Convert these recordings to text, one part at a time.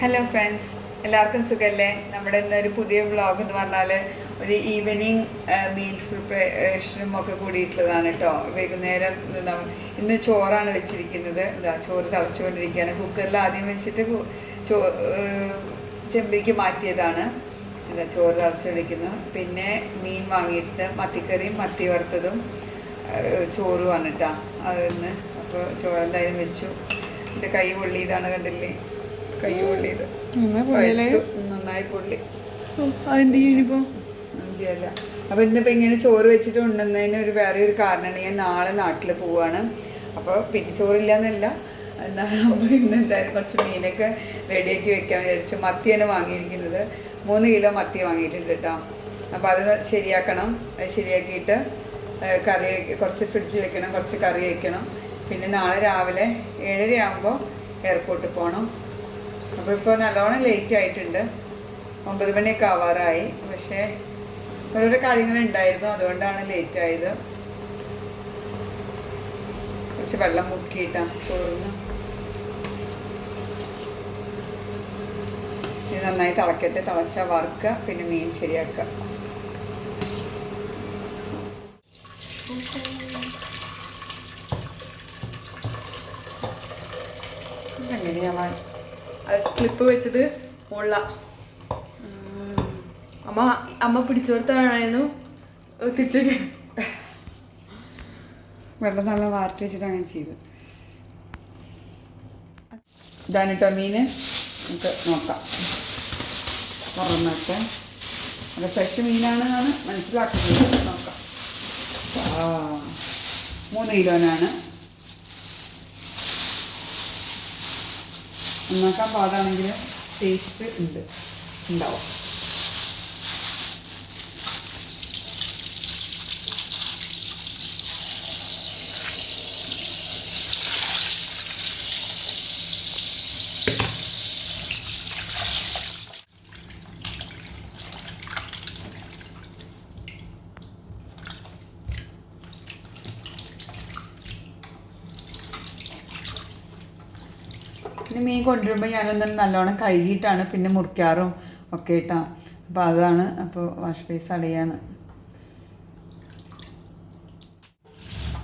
Hello friends എല്ലാവർക്കും സുഖമല്ലേ നമ്മുടെ ഇന്നൊരു പുതിയ വ്ളോഗ് എന്ന് പറഞ്ഞാൽ ഒരു ഈവനിങ് മീൽസ് പ്രിപ്പറേഷനും ഒക്കെ കൂടിയിട്ടുള്ളതാണ് കേട്ടോ വൈകുന്നേരം ഇന്ന് ചോറാണ് വെച്ചിരിക്കുന്നത്. ഇതാ ചോറ് തിളച്ചുകൊണ്ടിരിക്കുകയാണ്. കുക്കറിൽ ആദ്യം വെച്ചിട്ട് ചോ ചെമ്പിലേക്ക് മാറ്റിയതാണ്. എന്താ ചോറ് തിളച്ചുകൊണ്ടിരിക്കുന്നു. പിന്നെ മീൻ വാങ്ങിയിട്ട് മത്തിക്കറിയും മത്തി വറുത്തതും ചോറുമാണ് കേട്ടോ അതിന്ന് അപ്പോൾ ചോറ് എന്തായാലും വെച്ചു. എന്റെ കൈ പൊള്ളിയതാണ് കണ്ടില്ലേ? കൈ പൊള്ളിയത് പഴുത്തു. നന്നായി പൊള്ളി. അതെന്ത് ചെയ്യണിപ്പോ ഒന്നും ചെയ്യല്ല. അപ്പോൾ ഇന്നിപ്പോൾ ഇങ്ങനെ ചോറ് വെച്ചിട്ട് ഉണ്ടെന്നതിന് ഒരു വേറെ ഒരു കാരണമാണ്. ഞാൻ നാളെ നാട്ടിൽ പോവാണ്. അപ്പോൾ പിന്നെ ചോറില്ല എന്നല്ല അപ്പോൾ ഇന്ന് എന്തായാലും കുറച്ച് മീനൊക്കെ റെഡിയാക്കി വെക്കാൻ വിചാരിച്ചു. മത്തിയാണ് വാങ്ങിയിരിക്കുന്നത്. മൂന്ന് കിലോ മത്തി വാങ്ങിയിട്ടുണ്ട് കേട്ടോ. അപ്പോൾ അത് ശരിയാക്കണം. അത് ശരിയാക്കിയിട്ട് കറി കുറച്ച് ഫ്രിഡ്ജ് വെക്കണം കുറച്ച് കറി വെക്കണം. പിന്നെ നാളെ രാവിലെ ഏഴര ആകുമ്പോൾ എയർപോർട്ടിൽ പോകണം അപ്പോൾ ഇപ്പോൾ നല്ലോണം ലേറ്റ് ആയിട്ടുണ്ട്. ഒമ്പത് മണിയൊക്കെ ആവാറായി. പക്ഷേ ഓരോരോ കാര്യങ്ങൾ ഉണ്ടായിരുന്നു. അതുകൊണ്ടാണ് ലേറ്റ് ആയത്. കുറച്ച് വെള്ളം മുക്കിയിട്ടാ ചോറിന് ഇത് നന്നായി തിളക്കട്ടെ. തിളച്ച വറുക്കുക പിന്നെ മീൻ ശരിയാക്കുക. എങ്ങനെയാവാൻ അത് ക്ലിപ്പ് വെച്ചത് കൊള്ള. അമ്മ അമ്മ പിടിച്ചോർത്താണായിരുന്നു. തിരിച്ചേക്ക്. വെള്ളം നല്ല വാർട്ട് വെച്ചിട്ട് അങ്ങനെ ചെയ്തു ഇതാനിട്ട മീന്. നമുക്ക് നോക്കാം. തുറന്നൊക്കെ നല്ല ഫ്രഷ് മീനാണെന്നാണ് മനസ്സിലാക്കുന്നത്. നോക്കാം. മൂന്ന് കിലോനാണ്. നന്നാക്കാൻ പാടാണെങ്കിൽ ടേസ്റ്റ് ഉണ്ട്. ഉണ്ടാവും. കൊണ്ടുവരുമ്പോൾ ഞാനൊന്ന് നല്ലോണം കഴുകിയിട്ടാണ് പിന്നെ മുറിക്കാറും ഒക്കെ ഇട്ടാ അപ്പോൾ അതാണ് അപ്പോൾ വാഷ് ബേസ് അടയാണ്.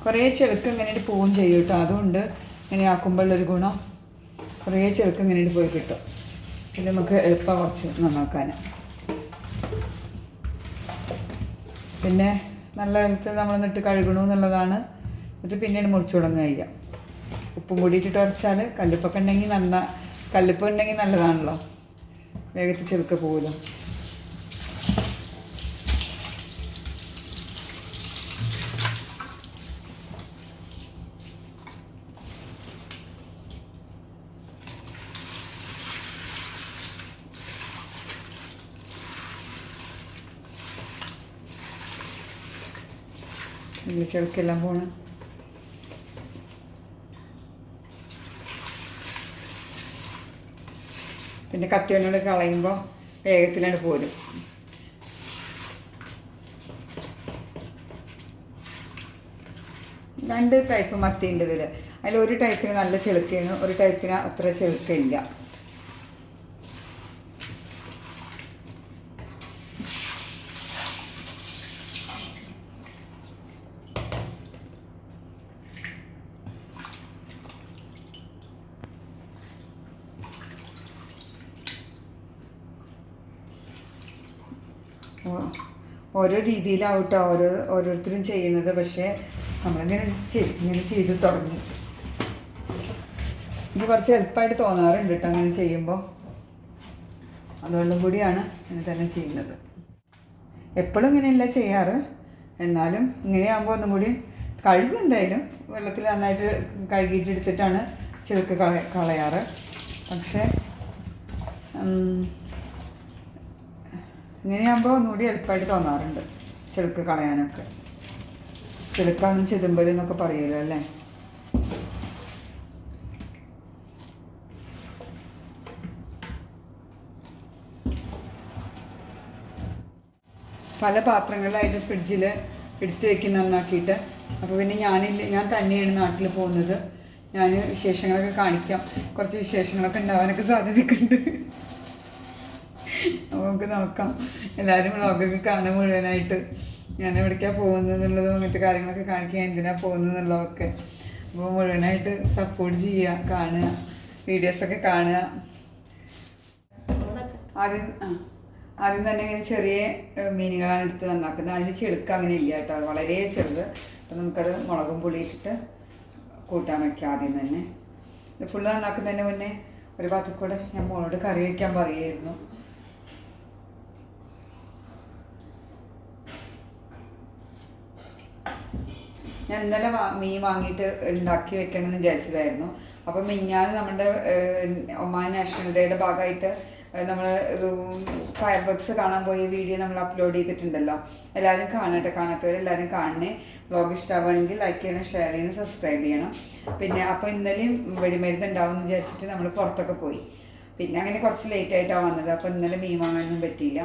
കുറേ ചെളുക്ക് ഇങ്ങനെ പോവും ചെയ്യും കേട്ടോ. അതുകൊണ്ട് ഇങ്ങനെ ആക്കുമ്പോഴുള്ളൊരു ഗുണം കുറേ ചെളുക്ക് ഇങ്ങനെ പോയി കിട്ടും. പിന്നെ നമുക്ക് എളുപ്പം കുറച്ച് നന്നാക്കാൻ പിന്നെ നല്ല കാലത്ത് നമ്മൾ എന്നിട്ട് കഴുകണമെന്നുള്ളതാണ് എന്നിട്ട് പിന്നീട് മുറിച്ചു തുടങ്ങുക ഉപ്പും കൂടി ഇട്ടിട്ട് ഉരച്ചാൽ കല്ലുപ്പൊക്കെ ഉണ്ടെങ്കിൽ നന്ന കല്ലുപ്പ് ഉണ്ടെങ്കിൽ നല്ലതാണല്ലോ. വേഗത്തിൽ ചെറുക്ക പോകുമല്ലോ ചെറുക്കെല്ലാം പോകണം പിന്നെ കത്തിയോട് കളയുമ്പോൾ വേഗത്തിലാണ് പോരും. രണ്ട് ടൈപ്പ് മത്തി ഉണ്ട് ഇതിൽ അതിൽ ഒരു ടൈപ്പിന് നല്ല ചെളുക്കയാണ് ഒരു ടൈപ്പിന് അത്ര ചെളുക്കില്ല ഓരോ രീതിയിലാവട്ടെ ഓരോ ഓരോരുത്തരും ചെയ്യുന്നത്. പക്ഷേ നമ്മളിങ്ങനെ ഇങ്ങനെ ചെയ്ത് തുടങ്ങി. ഇത് കുറച്ച് എളുപ്പമായിട്ട് തോന്നാറുണ്ട് കേട്ടോ അങ്ങനെ ചെയ്യുമ്പോൾ. അതുകൊണ്ടും കൂടിയാണ് ഇങ്ങനെ തന്നെ ചെയ്യുന്നത്. എപ്പോഴും ഇങ്ങനെയല്ല ചെയ്യാറ്. എന്നാലും ഇങ്ങനെയാകുമ്പോൾ ഒന്നും കൂടി കഴുകും എന്തായാലും. വെള്ളത്തിൽ നന്നായിട്ട് കഴുകിയിട്ട് എടുത്തിട്ടാണ് ചെറുക്ക് കള കളയാറ്. പക്ഷേ ഇങ്ങനെയാകുമ്പോൾ ഒന്നുകൂടി എളുപ്പമായിട്ട് തോന്നാറുണ്ട് ചെളുക്ക് കളയാനൊക്കെ. ചെളുക്കാന്നും ചെതുമ്പൽ എന്നൊക്കെ പറയുമല്ലോ അല്ലേ? പല പാത്രങ്ങളിലായിട്ട് ഫ്രിഡ്ജിൽ എടുത്ത് വെക്കുന്ന നന്നാക്കിയിട്ട്. അപ്പോൾ പിന്നെ ഞാനില്ല ഞാൻ തന്നെയാണ് നാട്ടിൽ പോകുന്നത്. ഞാൻ വിശേഷങ്ങളൊക്കെ കാണിക്കാം. കുറച്ച് വിശേഷങ്ങളൊക്കെ ഉണ്ടാവാനൊക്കെ സാധ്യതയൊക്കെയുണ്ട് അപ്പോൾ നമുക്ക് നോക്കാം. എല്ലാവരും വ്ളോഗൊക്കെ കാണാൻ മുഴുവനായിട്ട് ഞാൻ എവിടേക്കാണ് പോകുന്നത് എന്നുള്ളതും അങ്ങനത്തെ കാര്യങ്ങളൊക്കെ കാണിക്കുക എന്തിനാണ് പോകുന്നത് എന്നുള്ളതൊക്കെ. അപ്പോൾ മുഴുവനായിട്ട് സപ്പോർട്ട് ചെയ്യുക കാണുക വീഡിയോസൊക്കെ കാണുക. ആദ്യം ആദ്യം തന്നെ ഇങ്ങനെ ചെറിയ മീനുകളാണ് എടുത്ത് നന്നാക്കുന്നത്. അതിന് ചെളുക്ക് അങ്ങനെ ഇല്ല കേട്ടോ. വളരെ ചെറുത്. അപ്പം നമുക്കത് മുളകും പുളി ഇട്ടിട്ട് കൂട്ടാൻ വയ്ക്കാം ആദ്യം തന്നെ. ഇത് ഫുള്ള് നന്നാക്കുന്നതിന് മുന്നേ ഒരു ഭാഗത്ത് കൂടെ ഞാൻ മോളോട് കറി വയ്ക്കാൻ പറയുമായിരുന്നു. ഞാൻ ഇന്നലെ മീൻ വാങ്ങിയിട്ട് ഉണ്ടാക്കി വെക്കണമെന്ന് വിചാരിച്ചതായിരുന്നു. അപ്പം മിഞ്ഞാന്ന് നമ്മുടെ ഒമാൻ നാഷണൽ ഡേയുടെ ഭാഗമായിട്ട് നമ്മൾ ഫയർ വർക്ക്സ് കാണാൻ പോയി വീഡിയോ നമ്മൾ അപ്ലോഡ് ചെയ്തിട്ടുണ്ടല്ലോ. എല്ലാവരും കാണട്ടെ കാണാത്തവരെ എല്ലാവരും കാണണേ. വ്ളോഗ് ഇഷ്ടമാവുകയാണെങ്കിൽ ലൈക്ക് ചെയ്യണം ഷെയർ ചെയ്യണം സബ്സ്ക്രൈബ് ചെയ്യണം. പിന്നെ അപ്പോൾ ഇന്നലെയും വെടിമരുന്ന് ഉണ്ടാവും എന്ന് വിചാരിച്ചിട്ട് നമ്മൾ പുറത്തൊക്കെ പോയി. പിന്നെ അങ്ങനെ കുറച്ച് ലേറ്റ് ആയിട്ടാണ് വന്നത്. അപ്പോൾ ഇന്നലെ മീൻ വാങ്ങാനൊന്നും പറ്റിയില്ല.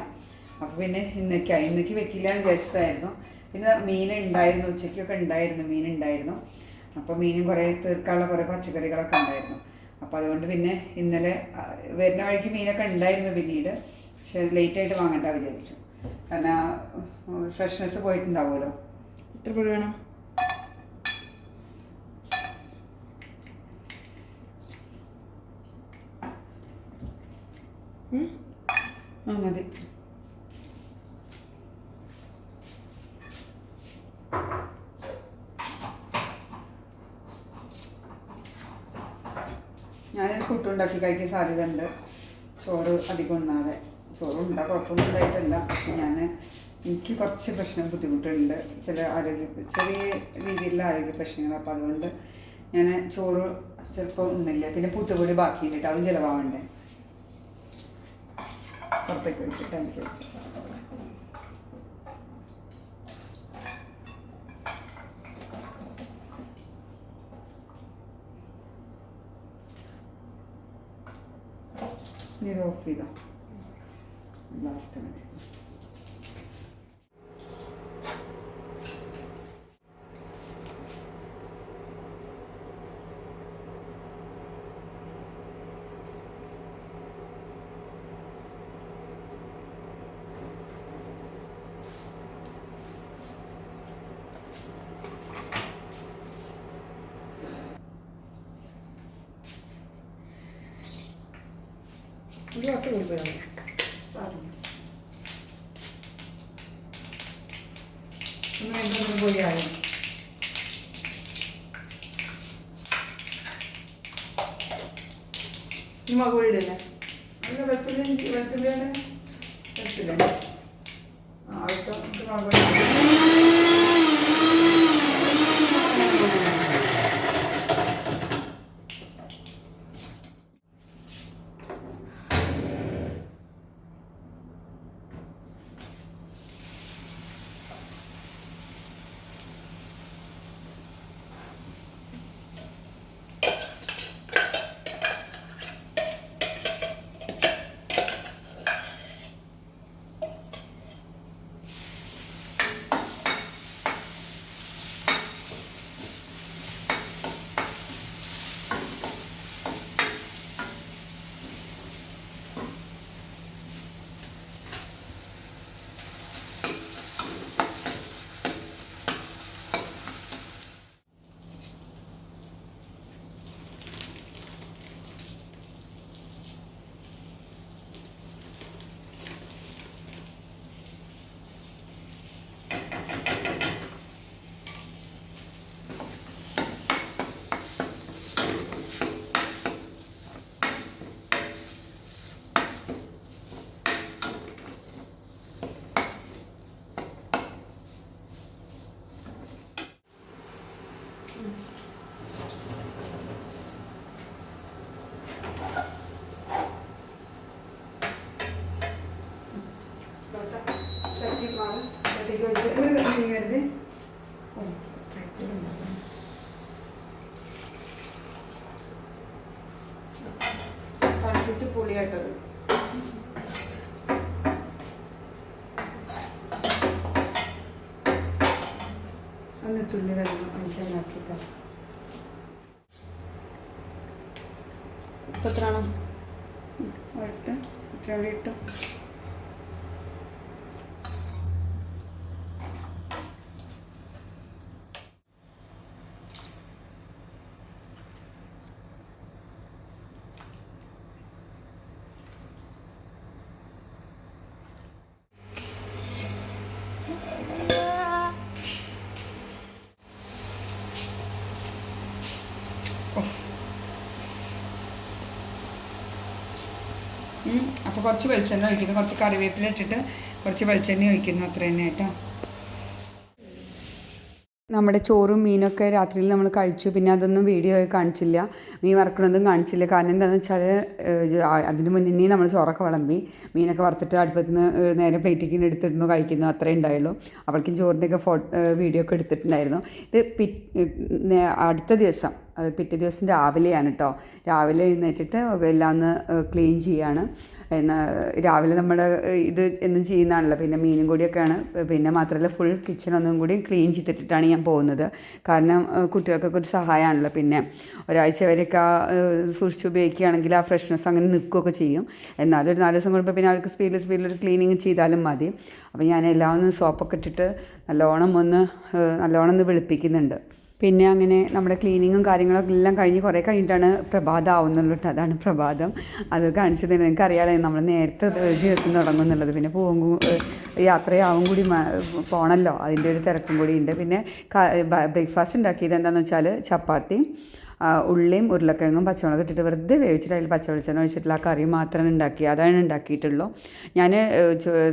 അപ്പോൾ പിന്നെ ഇന്നേക്കായി ഇന്നേക്ക് വെക്കില്ല എന്ന് വിചാരിച്ചതായിരുന്നു. പിന്നെ മീൻ ഉണ്ടായിരുന്നു ഉച്ചയ്ക്കൊക്കെ ഉണ്ടായിരുന്നു മീൻ ഉണ്ടായിരുന്നു. അപ്പോൾ മീനും കുറേ തീർക്കാനുള്ള കുറേ പച്ചക്കറികളൊക്കെ ഉണ്ടായിരുന്നു. അപ്പോൾ അതുകൊണ്ട് പിന്നെ ഇന്നലെ വരുന്ന വഴിക്ക് മീനൊക്കെ ഉണ്ടായിരുന്നു പിന്നീട്. പക്ഷേ ലേറ്റ് ആയിട്ട് വാങ്ങണ്ട വിചാരിച്ചു. കാരണം ഫ്രഷ്നെസ് പോയിട്ടുണ്ടാവുമല്ലോ. എത്ര പൊടി വേണം? ആ മതി. പുട്ടുണ്ടാക്കി കഴിക്കാൻ സാധ്യത ഉണ്ട് ചോറ് അധികം ഉണ്ണാതെ. ചോറ് ഉണ്ടാ കുഴപ്പമൊന്നും ഉണ്ടായിട്ടല്ല. പക്ഷെ ഞാൻ എനിക്ക് കുറച്ച് പ്രശ്നം ബുദ്ധിമുട്ടുണ്ട്. ചില ആരോഗ്യ ചെറിയ രീതിയിലുള്ള ആരോഗ്യ പ്രശ്നങ്ങൾ. അപ്പോൾ അതുകൊണ്ട് ഞാൻ ചോറ് ചിലപ്പോൾ ഒന്നുമില്ല പിന്നെ പുട്ടുപൊടി ബാക്കിയിട്ടിട്ട് അതും ചിലവാവണ്ടേ? പുറത്തേക്ക് വെച്ചിട്ട് എനിക്ക് വെച്ചു ഇനി ഇത് ഓഫ് ചെയ്തോ ലാസ്റ്റ് വരെ ഇത് കുറച്ച് കൂടിപ്പോയോ സാറില്ല ഒന്ന് എന്തെങ്കിലും പോയി ആയി. ഈ മുളക് പൊടി ഇടല്ലേ അല്ല ഇട്ട് ഇത്രയും കൂടി ഇട്ടു അപ്പോൾ കുറച്ച് വെളിച്ചെണ്ണ ഒഴിക്കുന്നു. കുറച്ച് കറിവേപ്പില ഇട്ടിട്ട് കുറച്ച് വെളിച്ചെണ്ണ ഒഴിക്കുന്നു. അത്ര തന്നെ കേട്ടോ. നമ്മുടെ ചോറും മീനൊക്കെ രാത്രിയിൽ നമ്മൾ കഴിച്ചു. പിന്നെ അതൊന്നും വീഡിയോ കാണിച്ചില്ല. മീൻ വറക്കണതും കാണിച്ചില്ല. കാരണം എന്താണെന്ന് വെച്ചാൽ അതിന് മുന്നേ നമ്മൾ ചോറൊക്കെ വിളമ്പി മീനൊക്കെ വറുത്തിട്ട് അടുപ്പത്ത് നിന്ന് നേരെ പ്ലേറ്റിക്ക് എടുത്തിരുന്നു കഴിക്കുന്നു. അത്രേ ഉണ്ടായുള്ളൂ. അപ്പോഴേക്കും ചോറിന്റെയൊക്കെ ഫോട്ടോ വീഡിയോ ഒക്കെ എടുത്തിട്ടുണ്ടായിരുന്നു. ഇത് അടുത്ത ദിവസം അത് പിറ്റേ ദിവസം രാവിലെയാണ് കേട്ടോ. രാവിലെ എഴുന്നേറ്റിട്ട് എല്ലാം ഒന്ന് ക്ലീൻ ചെയ്യാണ്. രാവിലെ നമ്മൾ ഇത് എന്നും ചെയ്യുന്നതാണല്ലോ. പിന്നെ മീനും കൂടിയൊക്കെയാണ്. പിന്നെ മാത്രമല്ല ഫുൾ കിച്ചൺ ഒന്നും കൂടി ക്ലീൻ ചെയ്തിട്ടിട്ടാണ് ഞാൻ പോകുന്നത്. കാരണം കുട്ടികൾക്കൊക്കെ ഒരു സഹായമാണല്ലോ. പിന്നെ ഒരാഴ്ച വരെയൊക്കെ സൂക്ഷിച്ച് ഉപയോഗിക്കുകയാണെങ്കിൽ ആ ഫ്രഷ്നെസ് അങ്ങനെ നിൽക്കുകയൊക്കെ ചെയ്യും. എന്നാലും ഒരു നാല് ദിവസം കൂടുമ്പോൾ പിന്നെ അവർക്ക് സ്പീഡിൽ സ്പീഡിൽ ഒരു ക്ലീനിങ് ചെയ്താലും മതി. അപ്പോൾ ഞാൻ എല്ലാം ഒന്ന് സോപ്പൊക്കെ ഇട്ടിട്ട് നല്ലോണം ഒന്ന് നല്ലോണം ഒന്ന് വെളുപ്പിക്കുന്നുണ്ട്. പിന്നെ അങ്ങനെ നമ്മുടെ ക്ലീനിങ്ങും കാര്യങ്ങളൊക്കെ എല്ലാം കഴിഞ്ഞ് കുറേ കഴിഞ്ഞിട്ടാണ് പ്രഭാതം ആവുന്നുള്ളൂ കേട്ടോ. അതാണ് പ്രഭാതം. അത് കാണിച്ചു തന്നെ നിങ്ങൾക്ക് അറിയാമല്ലോ നമ്മൾ നേരത്തെ ദിവസം തുടങ്ങും എന്നുള്ളത്. പിന്നെ പോകും യാത്രയാവും കൂടി പോകണമല്ലോ അതിന്റെ ഒരു തിരക്കും കൂടി ഉണ്ട്. പിന്നെ ബ്രേക്ക്ഫാസ്റ്റ് ഉണ്ടാക്കിയത് എന്താണെന്ന് വെച്ചാൽ ചപ്പാത്തിയും ആ, ഉള്ളിയും ഉരുളക്കിഴങ്ങും പച്ചമുളക് ഇട്ടിട്ട് വെറുതെ വേവിച്ചിട്ട് അതിൽ പച്ചവെളിച്ചെണ്ണ ഒഴിച്ചിട്ടുള്ള ആ കറി മാത്രമാണ് ഉണ്ടാക്കി. അതാണ് ഉണ്ടാക്കിയിട്ടുള്ളൂ. ഞാൻ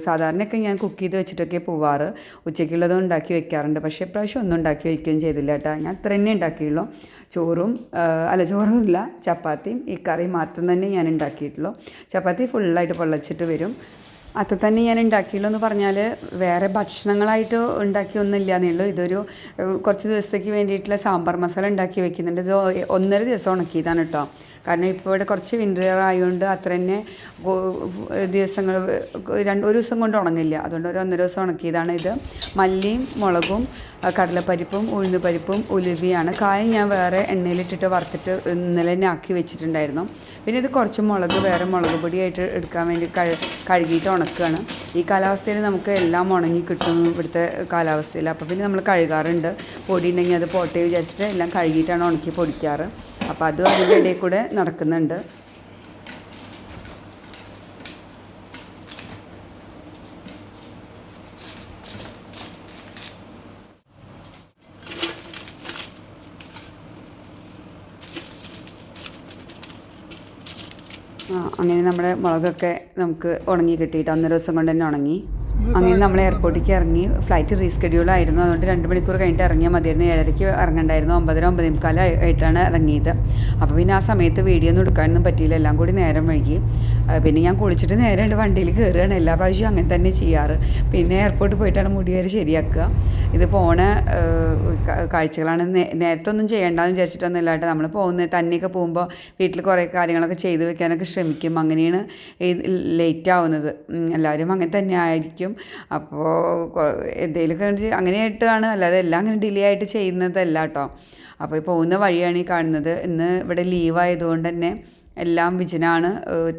സാധാരണയൊക്കെ ഞാൻ കുക്ക് ചെയ്ത് വെച്ചിട്ടൊക്കെ പോവാറ്. ഉച്ചയ്ക്കുള്ളതും ഉണ്ടാക്കി വെക്കാറുണ്ട്. പക്ഷേ ഇപ്രാവശ്യം ഒന്നും ഉണ്ടാക്കി വയ്ക്കുകയും ചെയ്തില്ല കേട്ടോ. ഞാൻ അത്ര തന്നെ ഉണ്ടാക്കിയുള്ളൂ. ചോറും അല്ല ചോറും ഇല്ല ചപ്പാത്തിയും ഈ കറി മാത്രം തന്നെ ഞാൻ ഉണ്ടാക്കിയിട്ടുള്ളൂ. ചപ്പാത്തി ഫുള്ളായിട്ട് പൊള്ളച്ചിട്ട് വരും. അത് തന്നെ ഞാൻ ഉണ്ടാക്കിയുള്ളൂ എന്ന് പറഞ്ഞാൽ വേറെ ഭക്ഷണങ്ങളായിട്ട് ഉണ്ടാക്കിയൊന്നുമില്ല എന്നുള്ളൂ ഇതൊരു കുറച്ച് ദിവസത്തേക്ക് വേണ്ടിയിട്ടുള്ള സാമ്പാർ മസാല ഉണ്ടാക്കി വെക്കുന്നുണ്ട്. ഇത് ഒന്നര ദിവസം ഉണക്കിയതാണ് കേട്ടോ. കാരണം ഇപ്പോൾ ഇവിടെ കുറച്ച് വിന്റർ ആയതുകൊണ്ട് അത്ര തന്നെ ദിവസങ്ങൾ രണ്ട് ഒരു ദിവസം കൊണ്ട് ഉണങ്ങില്ല. അതുകൊണ്ട് ഒരു ഒന്നര ദിവസം ഉണക്കിയതാണ് ഇത്. മല്ലിയും മുളകും കടലപ്പരിപ്പും കടലപ്പരിപ്പും ഉഴുന്നുപരിപ്പും ഉലുവിയാണ്. കായം ഞാൻ വേറെ എണ്ണയിലിട്ടിട്ട് വറുത്തിട്ട് ഇന്നലെ തന്നെ ആക്കി വെച്ചിട്ടുണ്ടായിരുന്നു. പിന്നെ ഇത് കുറച്ച് മുളക് വേറെ മുളക് പൊടിയായിട്ട് എടുക്കാൻ വേണ്ടി കഴു കഴുകിയിട്ട് ഉണക്കുകയാണ് ഈ കാലാവസ്ഥയിൽ നമുക്ക് എല്ലാം ഉണങ്ങി കിട്ടും ഇവിടുത്തെ കാലാവസ്ഥയിൽ. അപ്പോൾ പിന്നെ നമ്മൾ കഴുകാറുണ്ട്. പൊടി ഉണ്ടെങ്കിൽ അത് പോട്ടേ വിചാരിച്ചിട്ട് എല്ലാം കഴുകിയിട്ടാണ് ഉണക്കി പൊടിക്കാറ്. അപ്പോൾ അതും അതിന്റെ ഇടയിൽ കൂടെ നടക്കുന്നുണ്ട്. അങ്ങനെ നമ്മുടെ മുളകൊക്കെ നമുക്ക് ഉണങ്ങി കിട്ടിയിട്ട് ഒന്നര ദിവസം കൊണ്ട് തന്നെ ഉണങ്ങി. അങ്ങനെ നമ്മൾ എയർപോർട്ടിലേക്ക് ഇറങ്ങി. ഫ്ലൈറ്റ് റീസ്കെഡ്യൂൾ ആയിരുന്നു. അതുകൊണ്ട് രണ്ട് മണിക്കൂർ കഴിഞ്ഞിട്ട് ഇറങ്ങിയാൽ മതിയായിരുന്നു. ഏഴരയ്ക്ക് ഇറങ്ങണ്ടായിരുന്നു. ഒമ്പതര ഒമ്പതേ മുക്കാലായിട്ടാണ് ഇറങ്ങിയത്. അപ്പോൾ പിന്നെ ആ സമയത്ത് വീഡിയോ ഒന്നും എടുക്കാനൊന്നും പറ്റിയില്ല. എല്ലാം കൂടി നേരം വൈകി. പിന്നെ ഞാൻ കുളിച്ചിട്ട് നേരെ ഉണ്ട് വണ്ടിയിൽ കയറുകയാണ് എല്ലാ പ്രാവശ്യവും അങ്ങനെ തന്നെ ചെയ്യാറ്. പിന്നെ എയർപോർട്ടിൽ പോയിട്ടാണ് മുടി വരെ ശരിയാക്കുക ഇത് പോണ കാഴ്ചകളാണ്. നേരത്തെ ഒന്നും ചെയ്യേണ്ടെന്ന് വിചാരിച്ചിട്ടൊന്നും ഇല്ലാണ്ട് നമ്മൾ പോകുന്ന തന്നെയൊക്കെ പോകുമ്പോൾ വീട്ടിൽ കുറേ കാര്യങ്ങളൊക്കെ ചെയ്തു വെക്കാനൊക്കെ ശ്രമിക്കും. അങ്ങനെയാണ് ലേറ്റ് ആവുന്നത്. എല്ലാവരും അങ്ങനെ തന്നെ ആയിരിക്കും. അപ്പോൾ എന്തെങ്കിലുമൊക്കെ അങ്ങനെയായിട്ടാണ്. അല്ലാതെ എല്ലാം അങ്ങനെ ഡിലേ ആയിട്ട് ചെയ്യുന്നതല്ല കേട്ടോ അപ്പോൾ പോകുന്ന വഴിയാണ് ഈ കാണുന്നത്. ഇന്ന് ഇവിടെ ലീവായതുകൊണ്ട് തന്നെ എല്ലാം വിജനാണ്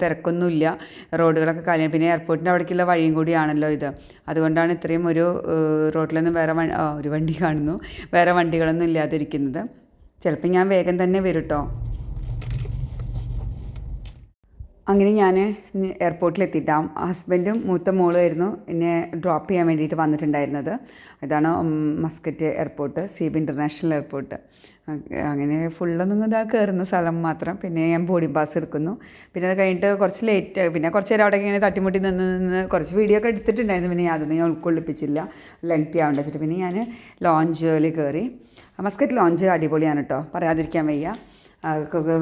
തിരക്കൊന്നുമില്ല. റോഡുകളൊക്കെ കാലം പിന്നെ എയർപോർട്ടിന്റെ അവിടേക്കുള്ള വഴിയും കൂടിയാണല്ലോ ഇത്. അതുകൊണ്ടാണ് ഇത്രയും ഒരു റോഡിലൊന്നും വേറെ ഒരു വണ്ടി കാണുന്നു. വേറെ വണ്ടികളൊന്നും ഇല്ലാതിരിക്കുന്നത്. ചിലപ്പോൾ ഞാൻ വേഗം തന്നെ വരും കേട്ടോ അങ്ങനെ ഞാൻ എയർപോർട്ടിലെത്തിയിട്ടാം ഹസ്ബൻഡും മൂത്ത മോളുമായിരുന്നു എന്നെ ഡ്രോപ്പ് ചെയ്യാൻ വേണ്ടിയിട്ട് വന്നിട്ടുണ്ടായിരുന്നത്. ഇതാണ് Muscat airport Seeb international airport അങ്ങനെ ഫുള്ളൊന്നും ഇതാ കയറുന്ന സ്ഥലം മാത്രം. പിന്നെ ഞാൻ ബോർഡിംഗ് പാസ് എടുക്കുന്നു. പിന്നെ അത് കഴിഞ്ഞിട്ട് കുറച്ച് ലേറ്റ് പിന്നെ കുറച്ച് നേരം അവിടെ ഇങ്ങനെ തട്ടിമുട്ടി നിന്ന് നിന്ന് കുറച്ച് വീഡിയോ ഒക്കെ എടുത്തിട്ടുണ്ടായിരുന്നു. പിന്നെ അതൊന്നും ഞാൻ ഉൾക്കൊള്ളിപ്പിച്ചില്ല. ലെങ്തി ആവേണ്ട വെച്ചിട്ട്. പിന്നെ ഞാൻ ലോഞ്ചിൽ കയറി മസ്കറ്റ് ലോഞ്ച് അടിപൊളിയാണ് കേട്ടോ പറയാതിരിക്കാൻ വയ്യ.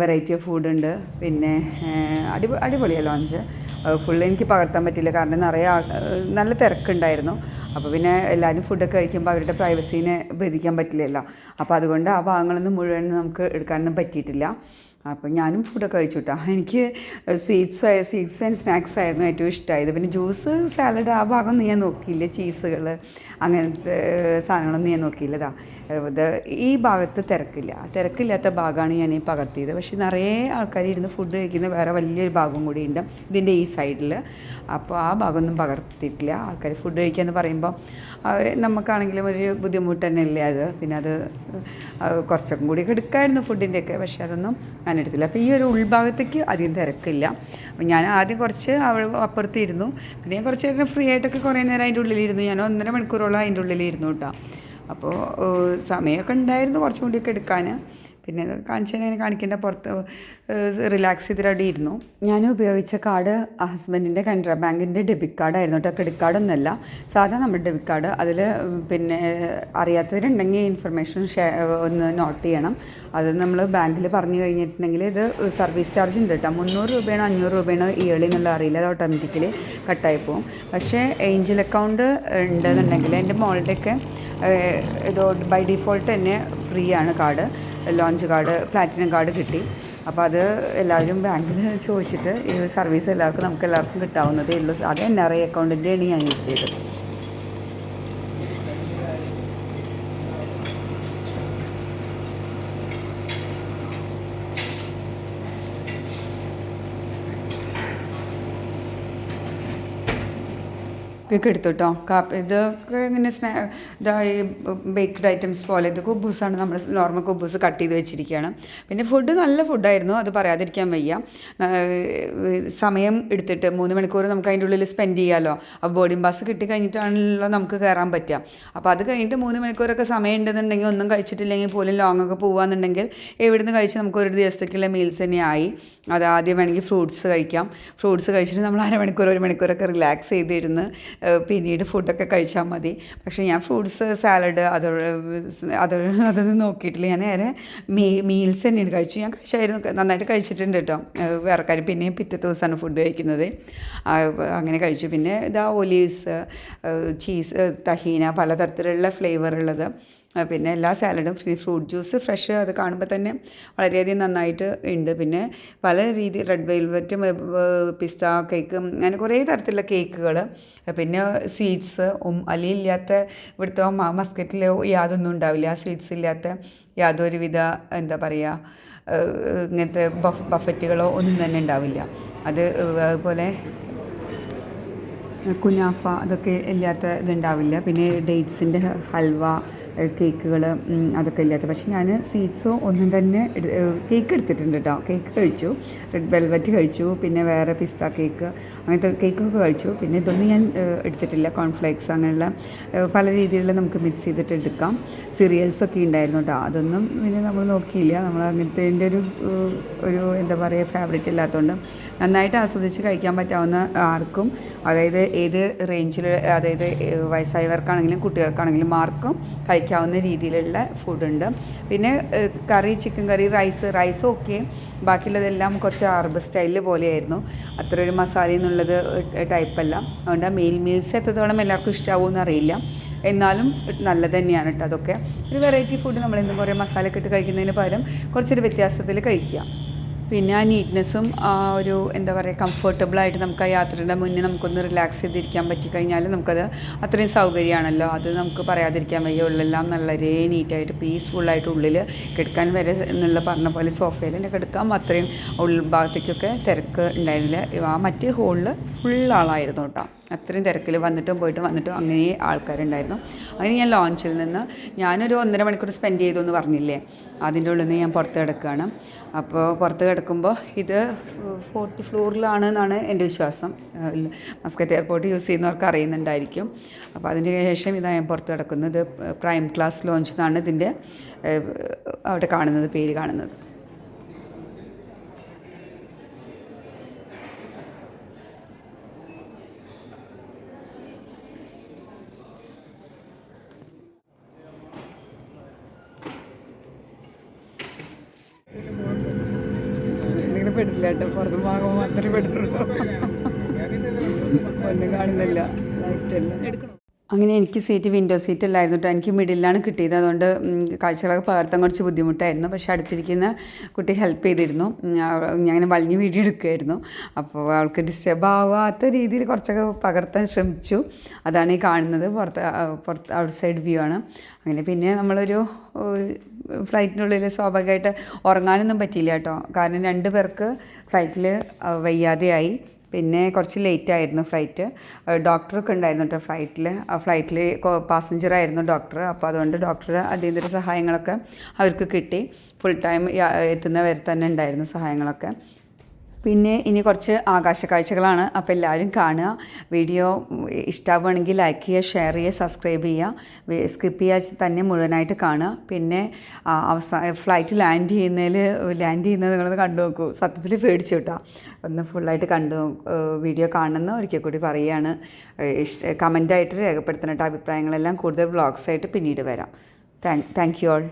വെറൈറ്റി ഓഫ് ഫുഡ് ഉണ്ട്. പിന്നെ അടി അടിപൊ അടിപൊളിയാണ് ലോഞ്ച് ഫുള്ള് എനിക്ക് പകർത്താൻ പറ്റില്ല കാരണം നിറയെ നല്ല തിരക്കുണ്ടായിരുന്നു. അപ്പോൾ പിന്നെ എല്ലാവരും ഫുഡൊക്കെ കഴിക്കുമ്പോൾ അവരുടെ പ്രൈവസീനെ ബധിക്കാൻ പറ്റില്ലല്ലോ. അപ്പോൾ അതുകൊണ്ട് ആ ഭാഗങ്ങളൊന്നും മുഴുവൻ നമുക്ക് എടുക്കാനൊന്നും പറ്റിയിട്ടില്ല. അപ്പോൾ ഞാനും ഫുഡൊക്കെ കഴിച്ചു കേട്ടോ എനിക്ക് സ്വീറ്റ്സ് സ്വീറ്റ്സ് ആൻഡ് സ്നാക്സ് ആയിരുന്നു ഏറ്റവും ഇഷ്ടമായത്. പിന്നെ ജ്യൂസ് സാലഡ് ആ ഭാഗമൊന്നും ഞാൻ നോക്കിയില്ല. ചീസുകൾ അങ്ങനത്തെ സാധനങ്ങളൊന്നും ഞാൻ നോക്കിയില്ല ഇതാ ഈ ഭാഗത്ത് തിരക്കില്ല. തിരക്കില്ലാത്ത ഭാഗമാണ് ഞാൻ ഈ പകർത്തിയത്. പക്ഷേ നിറയെ ആൾക്കാർ ഇരുന്ന് ഫുഡ് കഴിക്കുന്ന വേറെ വലിയൊരു ഭാഗം കൂടി ഉണ്ട് ഇതിന്റെ ഈ സൈഡിൽ അപ്പോൾ ആ ഭാഗമൊന്നും പകർത്തിയിട്ടില്ല. ആൾക്കാർ ഫുഡ് കഴിക്കുക എന്ന് പറയുമ്പോൾ നമുക്കാണെങ്കിലും ഒരു ബുദ്ധിമുട്ട് തന്നെയല്ലേ അത്? പിന്നെ അത് കുറച്ചൊക്കെ കൂടി എടുക്കായിരുന്നു ഫുഡിന്റെയൊക്കെ പക്ഷേ അതൊന്നും ഞാൻ എടുത്തില്ല. അപ്പോൾ ഈ ഒരു ഉൾഭാഗത്തേക്ക് അധികം തിരക്കില്ല. അപ്പോൾ ഞാൻ ആദ്യം കുറച്ച് അവൾ അപ്പുറത്തിരുന്നു പിന്നെ കുറച്ച് നേരം ഫ്രീ ആയിട്ടൊക്കെ കുറേ നേരം അതിന്റെ ഉള്ളിലിരുന്നു. ഞാൻ ഒന്നര മണിക്കൂറോളം അതിന്റെ ഉള്ളിലിരുന്നു കേട്ടോ. അപ്പോൾ സമയമൊക്കെ ഉണ്ടായിരുന്നു കുറച്ചും കൂടിയൊക്കെ എടുക്കാൻ. പിന്നെ കാണിച്ചാൽ കാണിച്ചു തന്നെ കാണിക്കേണ്ട പുറത്ത് റിലാക്സ് ചെയ്തിട്ട് ഇരുന്നു. ഞാൻ ഉപയോഗിച്ച കാർഡ് ഹസ്ബൻഡിന്റെ കനറ ബാങ്കിന്റെ ഡെബിറ്റ് കാർഡായിരുന്നു കേട്ടോ. ക്രെഡിറ്റ് കാർഡൊന്നുമല്ല സാധാരണ നമ്മുടെ ഡെബിറ്റ് കാർഡ് അതിൽ പിന്നെ അറിയാത്തവരുണ്ടെങ്കിൽ ഇൻഫർമേഷൻ ഒന്ന് നോട്ട് ചെയ്യണം. അത് നമ്മൾ ബാങ്കിൽ പറഞ്ഞു കഴിഞ്ഞിട്ടുണ്ടെങ്കിൽ ഇത് സർവീസ് ചാർജ് ഉണ്ട് കേട്ടോ. മുന്നൂറ് രൂപയാണോ അഞ്ഞൂറ് രൂപയാണോ ഇയർലി എന്നുള്ള അറിയില്ല. അത് ഓട്ടോമാറ്റിക്കലി കട്ടായി പോകും. പക്ഷേ ഏഞ്ചൽ അക്കൗണ്ട് ഉണ്ടെന്നുണ്ടെങ്കിൽ എന്റെ മോളുടെയൊക്കെ ഇത് ബൈ ഡിഫോൾട്ട് തന്നെ ഫ്രീ ആണ് card lounge card platinum card കിട്ടി. അപ്പോൾ അത് എല്ലാവരും ബാങ്കിൽ ചോദിച്ചിട്ട് ഈ സർവീസ് എല്ലാവർക്കും നമുക്ക് എല്ലാവർക്കും കിട്ടാവുന്നതേ ഉള്ളൂ. അത് എൻ ആർ ഐ അക്കൗണ്ടിന്റെയാണ് ഞാൻ യൂസ് ചെയ്തത്. ഇതൊക്കെ എടുത്തു കേട്ടോ. കാപ്പി ഇതൊക്കെ ഇങ്ങനെ സ്നാ ഇതാ ഈ ബേക്ക്ഡ് ഐറ്റംസ് പോലെ. ഇത് കുബൂസാണ് നമ്മൾ നോർമൽ കുബൂസ് കട്ട് ചെയ്ത് വെച്ചിരിക്കുകയാണ് പിന്നെ ഫുഡ് നല്ല ഫുഡായിരുന്നു അത് പറയാതിരിക്കാൻ വയ്യ. സമയം എടുത്തിട്ട് മൂന്ന് മണിക്കൂർ നമുക്ക് അതിന്റെ ഉള്ളിൽ സ്പെൻഡ് ചെയ്യാമല്ലോ അപ്പോൾ ബോർഡിംഗ് പാസ് കിട്ടി കഴിഞ്ഞിട്ടാണല്ലോ നമുക്ക് കയറാൻ പറ്റുക. അപ്പോൾ അത് കഴിഞ്ഞിട്ട് മൂന്ന് മണിക്കൂറൊക്കെ സമയം ഉണ്ടെന്നുണ്ടെങ്കിൽ ഒന്നും കഴിച്ചിട്ടില്ലെങ്കിൽ പോലും ലോങ് ഒക്കെ പോകുകയെന്നുണ്ടെങ്കിൽ എവിടുന്ന് കഴിച്ച് നമുക്ക് ഒരു ദിവസത്തേക്കുള്ള മീൽസ് തന്നെ ആയി. അത് ആദ്യം വേണമെങ്കിൽ ഫ്രൂട്ട്സ് കഴിക്കാം. ഫ്രൂട്ട്സ് കഴിച്ചിട്ട് നമ്മൾ അരമണിക്കൂർ ഒരു മണിക്കൂറൊക്കെ റിലാക്സ് ചെയ്തിരുന്ന് പിന്നീട് ഫുഡൊക്കെ കഴിച്ചാൽ മതി. പക്ഷേ ഞാൻ ഫ്രൂട്ട്സ് സാലഡ് അത് അത് അതൊന്നും നോക്കിയിട്ടില്ല. ഞാൻ നേരെ മീ മീൽസ് തന്നെയാണ് കഴിച്ചു ഞാൻ കഴിച്ചായിരുന്നു. നന്നായിട്ട് കഴിച്ചിട്ടുണ്ട് കേട്ടോ. വേറെ കാര്യം. പിന്നെയും പിറ്റത്തെ ദിവസമാണ് ഫുഡ് കഴിക്കുന്നത്. അങ്ങനെ കഴിച്ചു. പിന്നെ ഇതാ ഒലീവ്സ് ചീസ് തഹീന പലതരത്തിലുള്ള ഫ്ലേവർ ഉള്ളത്. പിന്നെ എല്ലാ സാലഡും ഫ്രീ ഫ്രൂട്ട് ജ്യൂസ് ഫ്രഷ് അത് കാണുമ്പോൾ തന്നെ വളരെയധികം നന്നായിട്ട് ഉണ്ട് പിന്നെ പല രീതി റെഡ് വെൽവെറ്റ് പിസ്ത കേക്ക് അങ്ങനെ കുറേ തരത്തിലുള്ള കേക്കുകൾ പിന്നെ സ്വീറ്റ്സ് അലിയില്ലാത്ത ഇവിടുത്തെ മസ്കറ്റിൽ യാതൊന്നും ഉണ്ടാവില്ല. സ്വീറ്റ്സ് ഇല്ലാത്ത യാതൊരുവിധ എന്താ പറയുക ഇങ്ങനത്തെ ബഫ് ബഫറ്റുകളോ ഒന്നും തന്നെ ഉണ്ടാവില്ല. അത് അതുപോലെ കുനാഫ അതൊക്കെ ഇല്ലാത്ത ഇതുണ്ടാവില്ല. പിന്നെ ഡേറ്റ്സിന്റെ ഹൽവ കേക്കുകൾ അതൊക്കെ ഇല്ലാത്ത. പക്ഷേ ഞാൻ സ്വീറ്റ്സോ ഒന്നും തന്നെ കേക്ക് എടുത്തിട്ടുണ്ട് കേട്ടോ കേക്ക് കഴിച്ചു. റെഡ് വെൽവെറ്റ് കഴിച്ചു. പിന്നെ വേറെ പിസ്ത കേക്ക് അങ്ങനത്തെ കേക്കൊക്കെ കഴിച്ചു. പിന്നെ ഇതൊന്നും ഞാൻ എടുത്തിട്ടില്ല. കോൺഫ്ലേക്സ് അങ്ങനെയുള്ള പല രീതിയിലുള്ള നമുക്ക് മിക്സ് ചെയ്തിട്ട് എടുക്കാം. സിറിയൽസ് ഒക്കെ ഉണ്ടായിരുന്നു കേട്ടോ. അതൊന്നും പിന്നെ നമ്മൾ നോക്കിയില്ല. നമ്മൾ അങ്ങനത്തെ ഒരു ഒരു എന്താ പറയുക ഫേവറേറ്റ് ഇല്ലാത്തതുകൊണ്ട് നന്നായിട്ട് ആസ്വദിച്ച് കഴിക്കാൻ പറ്റാവുന്ന ആർക്കും അതായത് ഏത് റേഞ്ചിൽ അതായത് വയസ്സായവർക്കാണെങ്കിലും കുട്ടികൾക്കാണെങ്കിലും ആർക്കും കഴിക്കാവുന്ന രീതിയിലുള്ള ഫുഡുണ്ട് പിന്നെ curry chicken curry rice rice okay ബാക്കിയുള്ളതെല്ലാം കുറച്ച് അറബ് സ്റ്റൈലിൽ പോലെയായിരുന്നു. അത്ര ഒരു മസാല എന്നുള്ളത് ടൈപ്പല്ല അതുകൊണ്ട് മെയിൽ മീൽസ് എത്രത്തോളം എല്ലാവർക്കും ഇഷ്ടമാവുമെന്ന് അറിയില്ല. എന്നാലും നല്ലത് തന്നെയാണ് കേട്ടോ അതൊക്കെ. ഒരു വെറൈറ്റി ഫുഡ് നമ്മൾ എന്തും കുറേ മസാലയൊക്കെ ഇട്ട് കഴിക്കുന്നതിന് പകരം കുറച്ചൊരു വ്യത്യാസത്തിൽ കഴിക്കുക. പിന്നെ ആ നീറ്റ്നെസ്സും ആ ഒരു എന്താ പറയുക കംഫർട്ടബിളായിട്ട് നമുക്ക് ആ യാത്രയുടെ മുന്നേ നമുക്കൊന്ന് റിലാക്സ് ചെയ്തിരിക്കാൻ പറ്റിക്കഴിഞ്ഞാൽ നമുക്കത് അത്രയും സൗകര്യമാണല്ലോ. അത് നമുക്ക് പറയാതിരിക്കാൻ വയ്യ. ഉള്ളെല്ലാം വളരെ നീറ്റായിട്ട് പീസ്ഫുള്ളായിട്ട് ഉള്ളിൽ കിടക്കാൻ വരെ എന്നുള്ള പറഞ്ഞ പോലെ സോഫയിൽ തന്നെ കിടക്കാം. അത്രയും ഉൾഭാഗത്തേക്കൊക്കെ തിരക്ക് ഉണ്ടായിരുന്നില്ല. ആ മറ്റേ ഹോളിൽ ഫുൾ ആളായിരുന്നു കേട്ടോ. അത്രയും തിരക്കിൽ വന്നിട്ടും പോയിട്ടും വന്നിട്ടും അങ്ങനെ ആൾക്കാരുണ്ടായിരുന്നു. അങ്ങനെ ഞാൻ ലോഞ്ചിൽ നിന്ന് ഞാനൊരു ഒന്നര മണിക്കൂർ സ്പെൻഡ് ചെയ്തു എന്ന് പറഞ്ഞില്ലേ? അതിന്റെ ഉള്ളിൽ നിന്ന് ഞാൻ പുറത്ത് കിടക്കുകയാണ് അപ്പോൾ പുറത്ത് കിടക്കുമ്പോൾ ഇത് ഫോർട്ടി ഫ്ലോറിലാണ് എന്നാണ് എന്റെ വിശ്വാസം. മസ്കറ്റ് എയർപോർട്ട് യൂസ് ചെയ്യുന്നവർക്ക് അറിയുന്നുണ്ടായിരിക്കും. അപ്പോൾ അതിന് ശേഷം ഇതാണ് ഞാൻ പുറത്ത് കിടക്കുന്നത് പ്രൈം ക്ലാസ് ലോഞ്ച് എന്നാണ് ഇതിന്റെ അവിടെ കാണുന്നത് പേര് കാണുന്നത്. പെടില്ല കേട്ടോ. പുറത്ത് ഭാഗം മാത്രമേ പെടുള്ളൂ. ഒന്നും കാണുന്നില്ല. ലൈറ്റല്ല അങ്ങനെ എനിക്ക് സീറ്റ് വിൻഡോ സീറ്റ് അല്ലായിരുന്നു കേട്ടോ എനിക്ക് മിഡിലാണ് കിട്ടിയത്. അതുകൊണ്ട് കാഴ്ചകളൊക്കെ പകർത്താൻ കുറച്ച് ബുദ്ധിമുട്ടായിരുന്നു. പക്ഷെ അടുത്തിരിക്കുന്ന കുട്ടി ഹെൽപ്പ് ചെയ്തിരുന്നു. ഞാൻ വലിഞ്ഞ് വീഡിയോ എടുക്കുമായിരുന്നു അപ്പോൾ അവൾക്ക് ഡിസ്റ്റർബ് ആവാത്ത രീതിയിൽ കുറച്ചൊക്കെ പകർത്താൻ ശ്രമിച്ചു. അതാണ് ഈ കാണുന്നത്. പുറത്ത് പുറത്ത് ഔട്ട് സൈഡ് വ്യൂ ആണ്. അങ്ങനെ പിന്നെ നമ്മളൊരു ഫ്ലൈറ്റിനുള്ളിൽ സ്വാഭാവികമായിട്ട് ഉറങ്ങാനൊന്നും പറ്റിയില്ല കേട്ടോ. കാരണം രണ്ട് പേർക്ക് ഫ്ലൈറ്റിൽ വയ്യാതെയായി. പിന്നെ കുറച്ച് ലേറ്റ് ആയിരുന്നു ഫ്ലൈറ്റ് ഡോക്ടറൊക്കെ ഉണ്ടായിരുന്നു കേട്ടോ ഫ്ലൈറ്റിൽ ആ ഫ്ലൈറ്റിൽ പാസഞ്ചർ ആയിരുന്നു ഡോക്ടർ അപ്പോൾ അതുകൊണ്ട് ഡോക്ടർ അടിയന്തര സഹായങ്ങളൊക്കെ അവർക്ക് കിട്ടി. ഫുൾ ടൈം എത്തുന്ന വരെ തന്നെ ഉണ്ടായിരുന്നു സഹായങ്ങളൊക്കെ. പിന്നെ ഇനി കുറച്ച് ആകാശ കാഴ്ചകളാണ് അപ്പോൾ എല്ലാവരും കാണുക. വീഡിയോ ഇഷ്ടമാവുകയാണെങ്കിൽ ലൈക്ക് ചെയ്യുക ഷെയർ ചെയ്യുക സബ്സ്ക്രൈബ് ചെയ്യുക. സ്കിപ്പ് ചെയ്യാതെ തന്നെ മുഴുവനായിട്ട് കാണുക. പിന്നെ അവസാന ഫ്ലൈറ്റ് ലാൻഡ് ചെയ്യുന്നതിൽ ലാൻഡ് ചെയ്യുന്നത് നിങ്ങളത് കണ്ടു നോക്കൂ. സത്യത്തിൽ പേടിച്ചു കേട്ടോ. ഒന്ന് ഫുള്ളായിട്ട് കണ്ടു വീഡിയോ കാണുന്ന ഒരിക്കൽ കൂടി പറയുകയാണ്. കമന്റായിട്ട് രേഖപ്പെടുത്തണം അഭിപ്രായങ്ങളെല്ലാം. കൂടുതൽ വ്ളോഗ്സായിട്ട് പിന്നീട് വരാം. Thank thank you all